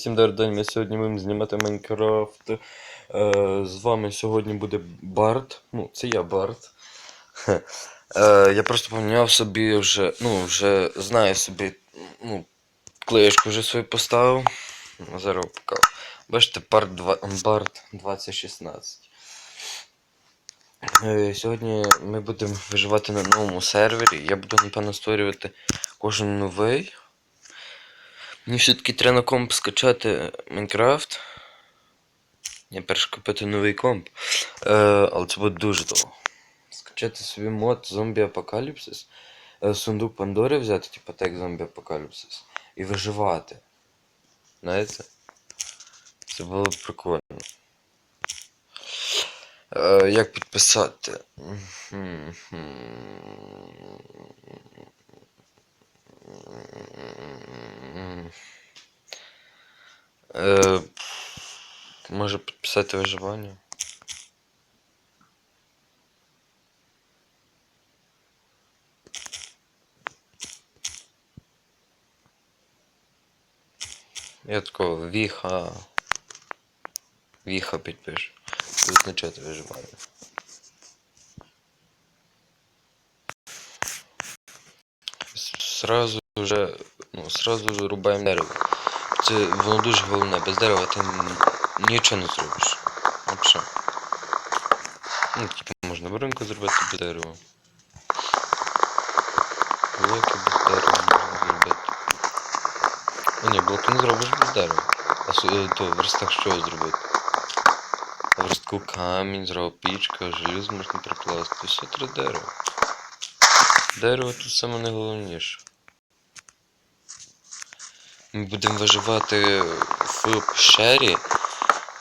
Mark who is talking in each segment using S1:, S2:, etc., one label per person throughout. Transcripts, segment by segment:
S1: Всім добрий день, ми сьогодні будемо знімати Майнкрафт. Е, з вами сьогодні буде Барт. Ну, це я Барт. Е, я просто поміняв собі вже, ну, вже знаю собі, ну, клеєчку вже свою поставив. Зараз покажу. Бачите, Барт, 2, Барт 2016. Е, сьогодні ми будемо виживати на новому сервері. Я буду, напевно, створювати кожен новий. Мені все-таки треба на комп скачати Майнкрафт. Я перш купити новий комп. Е, але це буде дуже довго. Скачати собі мод Zombie Apocalypse. Е, сундук Пандори взяти, типу так Zombie Apocalypse. І виживати. Знаєте? Це було б прикольно. Е, як підписати? Е, може підписати виживання? Я такого віха. Віха підпишу. Визначати виживання. Сразу вже, ну, сразу ж рубаємо дерево. Це воно дуже головне, без дерева ти нічого не зробиш. Взагалі. Ну, типу, можна бринку зробити без дерева. Блоки без дерева можна зробити. Ну ні, блоки не зробиш без дерева. А е, то в верстах що зробити? А в верстку камінь, зразу пічка, желізо можна прикласти. Все три дерева. Дерево тут саме найголовніше. Ми будемо виживати в пещері.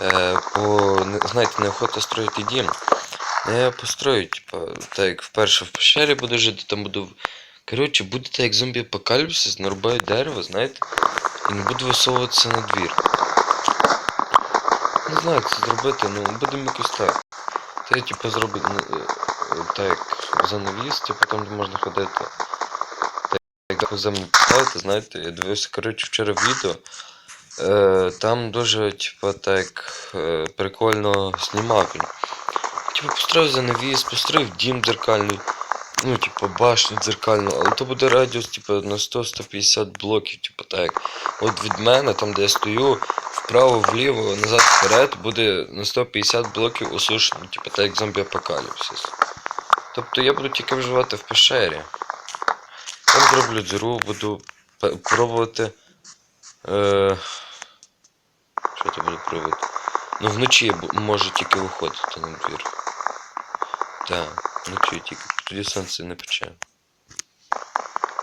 S1: Е, бо, знаєте, неохота строїти дім. Я построю, типа, так як вперше в пещері буду жити, там буду. Коротше, буде так як зомбі апокаліпсис, нарубаю дерево, знаєте, і не буду висовуватися на двір. Не знаю, як це зробити, ну будемо якось так. Це типу зробити ну, е, так занавіс, типу там де можна ходити. Як землю знаєте, я дивився, коротше, вчора відео. Е, там дуже, типу, так е, прикольно знімав він. Типу, построїв занавіс, построїв дім дзеркальний. Ну, типу, башню дзеркальну, але то буде радіус, типу, на 100-150 блоків, типу, так. От від мене, там де я стою, вправо, вліво, назад, вперед, буде на 150 блоків осушено, типу, так як зомбі апокаліпсис. Тобто я буду тільки виживати в пещері. Там зроблю дзеру, буду пробувати. Е... Що це буду пробувати? Ну вночі я можу тільки виходити на двір. Так, вночі тільки. Тоді сонце не пече.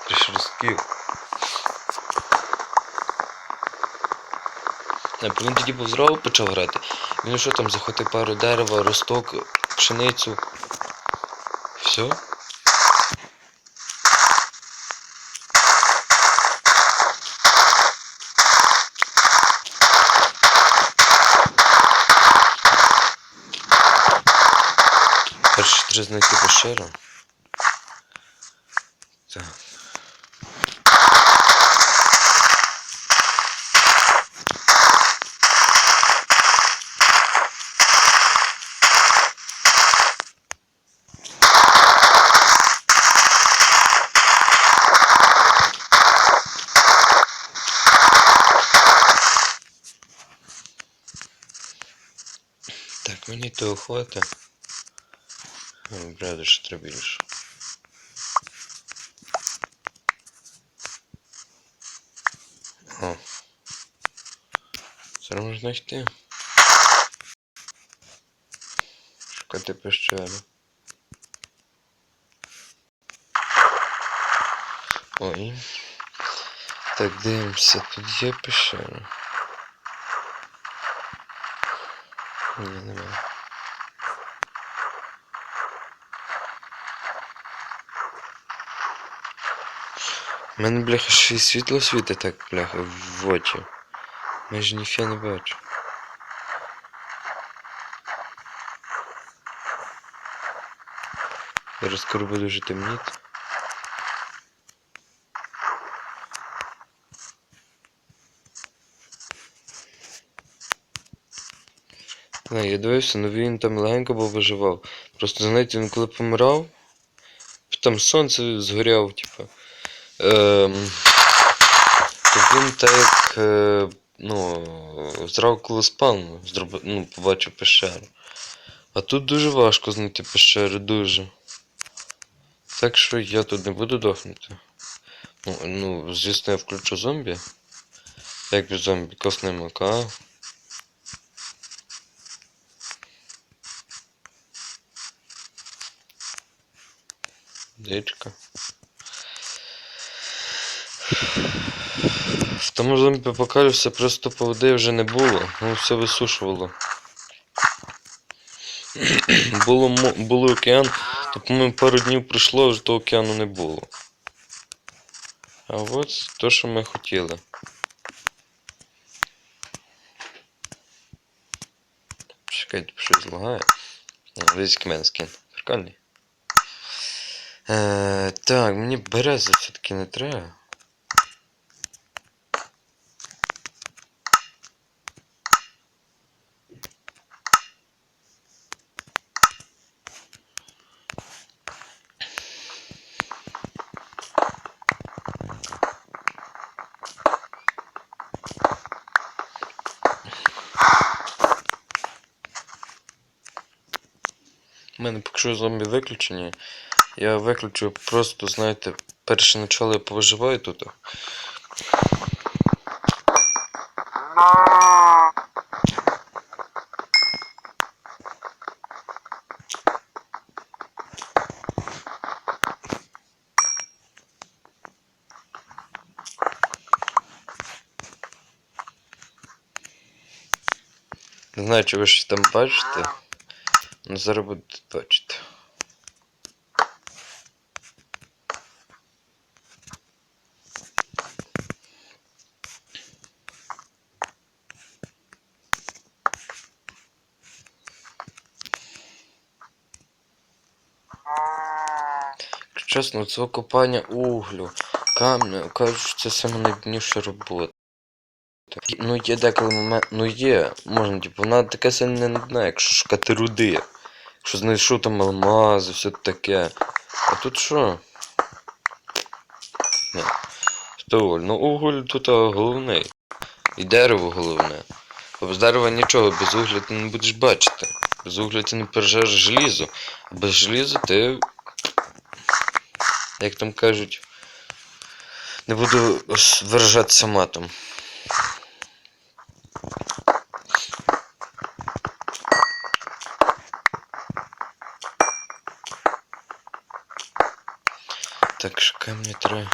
S1: Три шерстків. Не, він тоді був зразу почав грати. Він що там захватив пару дерева, росток, пшеницю. Все. Перше треба знайти пещеру. Так. Так, мені того хватить. Правда, що треба більше. О. Це можна йти. Шукати пещеру. Ой. Так, дивимося, тут є пещера. Ні, немає. У мене, бляха, ще й світло світить так, бляха, в очі. Майже ніфіга не бачу. Зараз скоро буде вже темніти. Не, я дивився, ну він там легенько був виживав. Просто, знаєте, він коли помирав, там сонце згоряв, типу. Ем, він так е, ну, зразу коли зробив, ну, побачив пещеру. А тут дуже важко знайти пещеру, дуже. Так що я тут не буду дохнути. Ну, ну звісно, я включу зомбі. Як без зомбі, косне мука. Дичка. Тому зомбі апокаліпсі просто води вже не було, ну все висушувало. було, було океан, то, по-моєму, пару днів пройшло, вже того океану не було. А от то, що ми хотіли. Чекайте, щось злагає. Мене скін. Прикольний. Е, так, мені берези все-таки не треба. Мене поки що зомбі виключені. Я виключу просто, знаєте, перше начало я повиживаю тут. Не знаю, чи ви щось там бачите. Ну зараз будете бачити. Чесно, це копання углю, камню, кажуть, це найбільніша робота. Ну є деколи момент, ну є, можна, типу, вона таке сильно не нудна, якщо шукати руди. Якщо знайшов там алмази, все таке. А тут що? Ні. Стоволь. Ну уголь тут головний. І дерево головне. Бо без дерева нічого, без угля ти не будеш бачити. Без угля ти не пережеш желізо. А без желіза ти. Як там кажуть. Не буду виражатися матом. Так, що камні треба.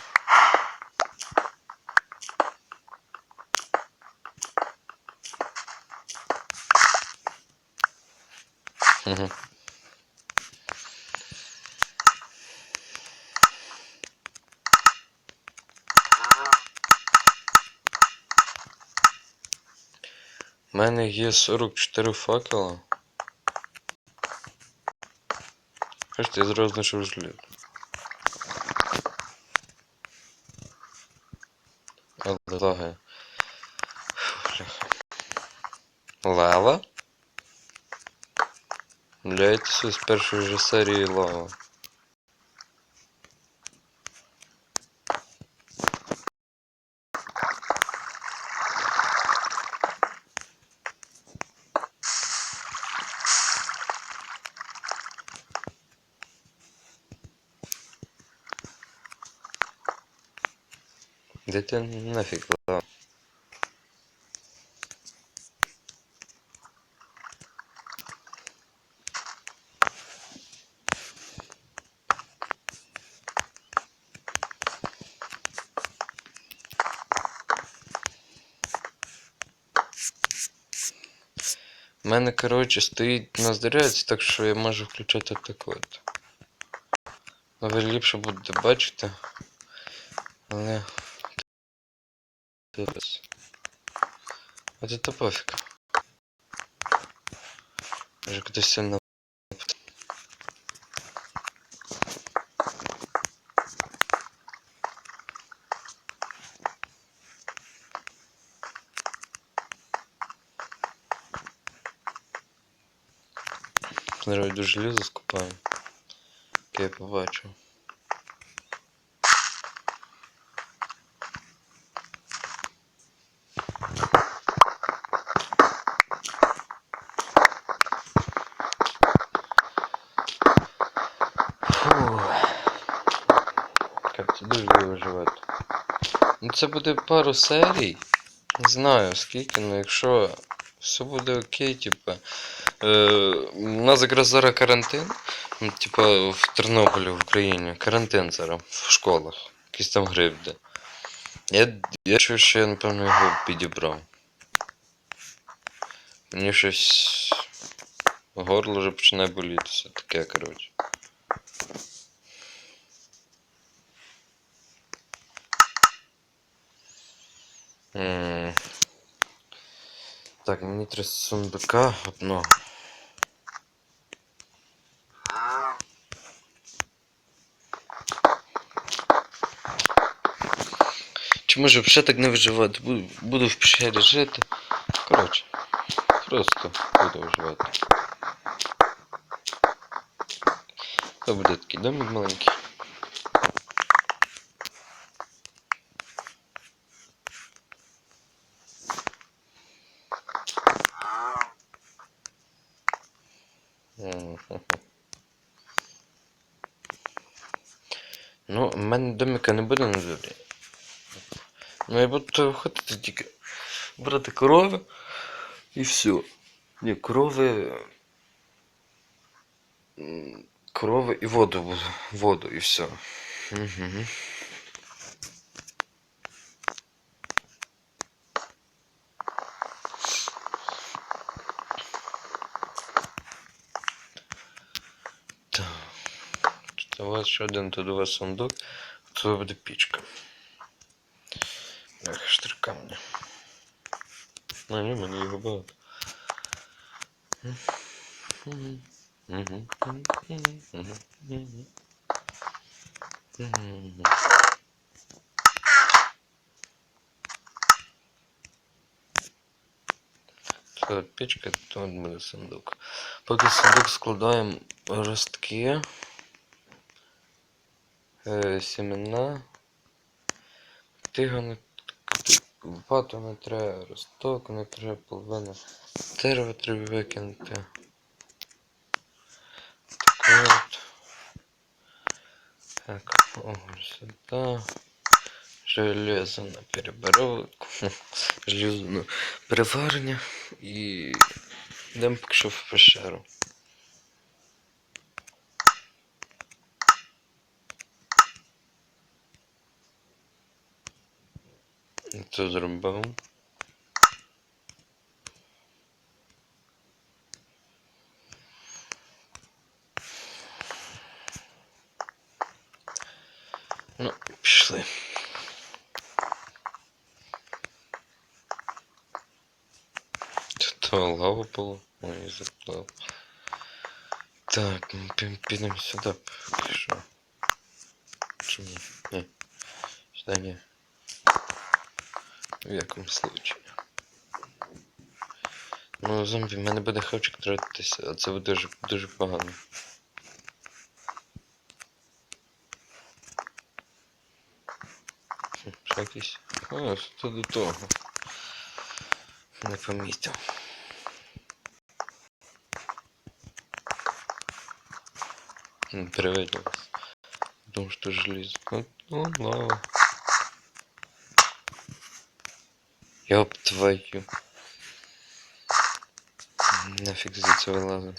S1: Угу. У мене є 44 факела. Бачите, я зразу знайшов желізо. Але лагає. Лава? бляха. все Являється з першої же серії лава. Де ти нафіг лава? У мене, коротше, стоїть на зарядці, так що я можу включати так от. Ви ліпше будете бачити. Але. Зараз. А це то пофіг. Може кудись сильно. Зараз йду желізо скупаю. Яке я дуже виживати. Ну це буде пару серій. Не знаю скільки, але якщо все буде окей, типа. Е, у нас якраз зараз карантин. Ну, Типа в Тернополі, в Україні. Карантин зараз в школах. Якийсь там гриб де. Я, я чую, що я, напевно, його підібрав. Мені щось. Горло вже починає болітися. Таке, коротше. Так, мені треба сундука одного. Чи може взагалі так не виживати? Буду, буду в пещері жити. Коротше, просто буду виживати. То буде такий домик маленький. Мгм. Ну, в мене домика дворі. Ну, я буду ходити тільки брати корови і все. Ні, корови. Корови і воду буду. Воду і все. Угу. Так. Тут у вас ще один, тут у вас сундук, тут буде пічка. Ех, штрика мені. А, ні, мені його багато. Мгм. Мгм. Мгм. Мгм. Мгм. Це печка, то буде сундук. Поки сундук складаємо ростки, е, семена, тига лопату не треба, росток не треба, половина дерева треба викинути. Так от. Так, ого, сюди. Железо на переборотку. Железо на переварення. І йдемо поки що в пещеру. Це зробив. Ну, пішли. Тут лава було. Ой, заплав. Так, ми пі- підемо сюди, поки що. Чи ні? Ні. Сюди ні. В якому случаї. Ну, зомбі, в мене буде хавчик тратитися, а це буде дуже, дуже погано. Ще якийсь. А, що до того. Не помітив. М, Привиделось. Думаю, что железо. Ну, ну лава. Ёб твою. Нафиг за це вилазив.